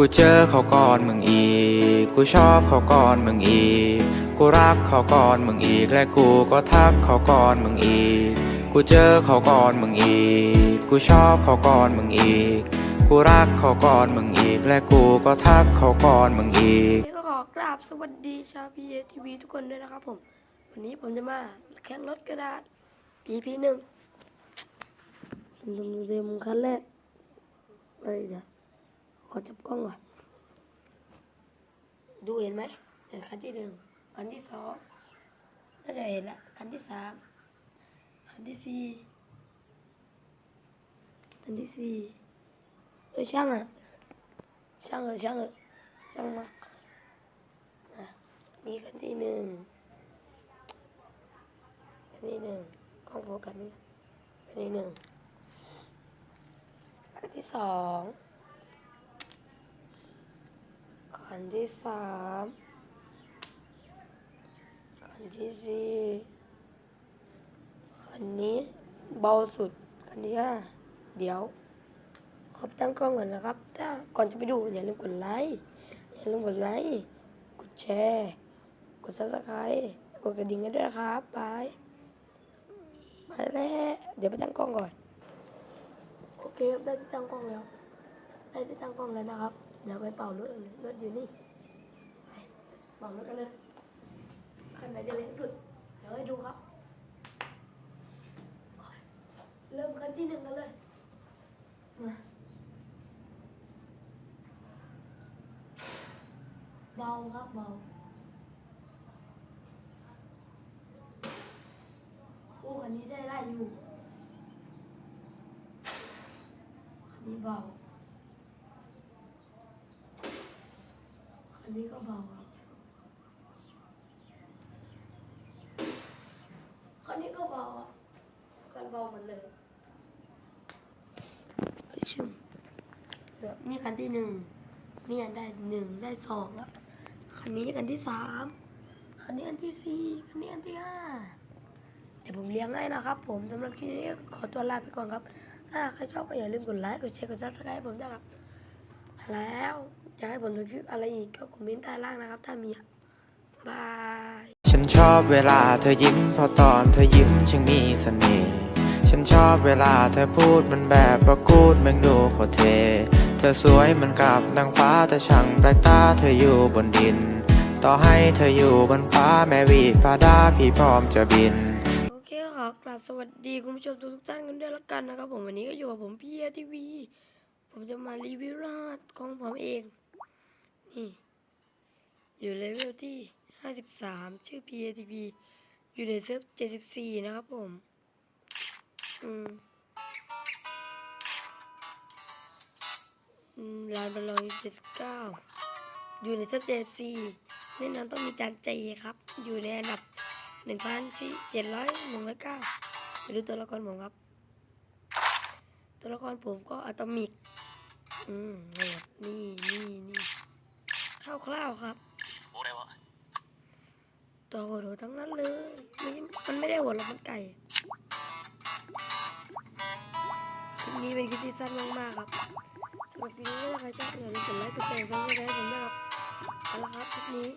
กูเจอเขาก่อนมึงอีก กูชอบเขาก่อนมึงอีก กูรักเขาก่อนมึงอีก และกูก็ทักเขาก่อนมึงอีก กูเจอเขาก่อนมึงอีก กูชอบเขาก่อนมึงอีก กูรักเขาก่อนมึงอีก และกูก็ทักเขาก่อนมึงอีกนี่ก็ขอกราบสวัสดีชาวพีเอทีวีทุกคนด้วยนะครับผม วันนี้ผมจะมาแข่งรถกระดาษ EP หนึ่งผมจะดูเต็มคันแรกเอ้ยเดี๋ยว ขอจับกล้องก่อนดูเห็นไหมเห็นคันที่หนึ่งคันที่สองน่าจะเห็นละคันที่สามคันที่สี่คันที่สี่เอ้ยช่างอะช่างเออะช่างเออะช่างมากนี่คันที่หนึ่งคันที่หนึ่งกล้องโฟกัสนี่คันที่หนึ่งคันที่สอง คันที่สามคันที่สี่คันนี้เบาสุดคันที่ห้าเดี๋ยวขอบตั้งกล้องก่อนนะครับ ถ้าก่อนจะไปดูอย่าลืมกดไลค์ อย่าลืมกดไลค์ กดแชร์ กดซับสไครต์กดกระดิ่งกันด้วยนะครับไปไปแล้วเดี๋ยวไปตั้งกล้องก่อน โอเคครับได้ที่ตั้งกล้องแล้ว ได้ที่ตั้งกล้องแล้วนะครับ เดี๋ยวไปเป่ารถกันเลยรถอยู่นี่เป่ารถกันเลยคันไหนจะเร็วสุด เดี๋ยวให้ดูครับ เริ่มคันที่หนึ่งกันเลย มาเบาครับเบาโอ้คันนี้ได้ไล่อยู่คันนี้เบา คันนี้ก็เบาครับคันนี้ก็เบาอะคันเบาหมดเลยไปชุมเดี๋ยวนี่คันที่หนึ่งนี่อันได้หนึ่งได้สองแล้วคันนี้คันที่สามคันนี้อันที่สี่คันนี้อันที่ห้าเดี๋ยวผมเลี้ยงให้นะครับ ผมสำหรับคลิปนี้ขอตัวลาไปก่อนครับ ถ้าใครชอบก็อย่าลืมกดไลค์กดแชร์กดซับสไครต์ผมด้วยครับมาแล้ว อยากให้ผมทำคลิปอะไรอีกก็คอมเมนต์ใต้ล่างนะครับ ถ้ามีอะบาย ฉันชอบเวลาเธอยิ้มเพราะตอนเธอยิ้มช่างมีเสน่ห์ฉันชอบเวลาเธอพูดมันแบบประกูดแมงดูโคตรเท เธอสวยเหมือนกับนางฟ้าแต่ช่างแปลกตาเธออยู่บนดิน ต่อให้เธออยู่บนฟ้าแม้วีฟ้าดาพี่พร้อมจะบิน โอเคขอกราบสวัสดีคุณผู้ชมทุกๆท่านกันด้วยละกันนะครับผมวันนี้ก็อยู่กับผมพี่ทีวี ผมจะมารีวิวรหัสของผมเองนี่ อยู่เลเวลที่ 53 ชื่อ PATV อยู่ในเซิร์ฟ 74 นะครับผม อืมลานบอลลอย79 อยู่ในเซิร์ฟ 74 แน่นอนต้องมีจานใจครับ อยู่ในอันดับหนึ่งพันสี่เจ็ดร้อยหนึ่งร้อยเก้าไปดูตัวละครผมครับ ตัวละครผมก็อะตอมิก อืมนี่ครับนี่นี่นี่ คร่าวๆครับ俺はตัวโหดๆทั้งนั้นเลยไม่มันไม่ได้โหดหรอกมันไก่คลิปนี้เป็นคลิปที่สั้นมากๆครับสำหรับคลิปนี้ถ้าใครชอบอย่าลืมกดไลค์กดแชร์กดซับสไครต์ผมด้วยครับเอาละครับคลิปนี้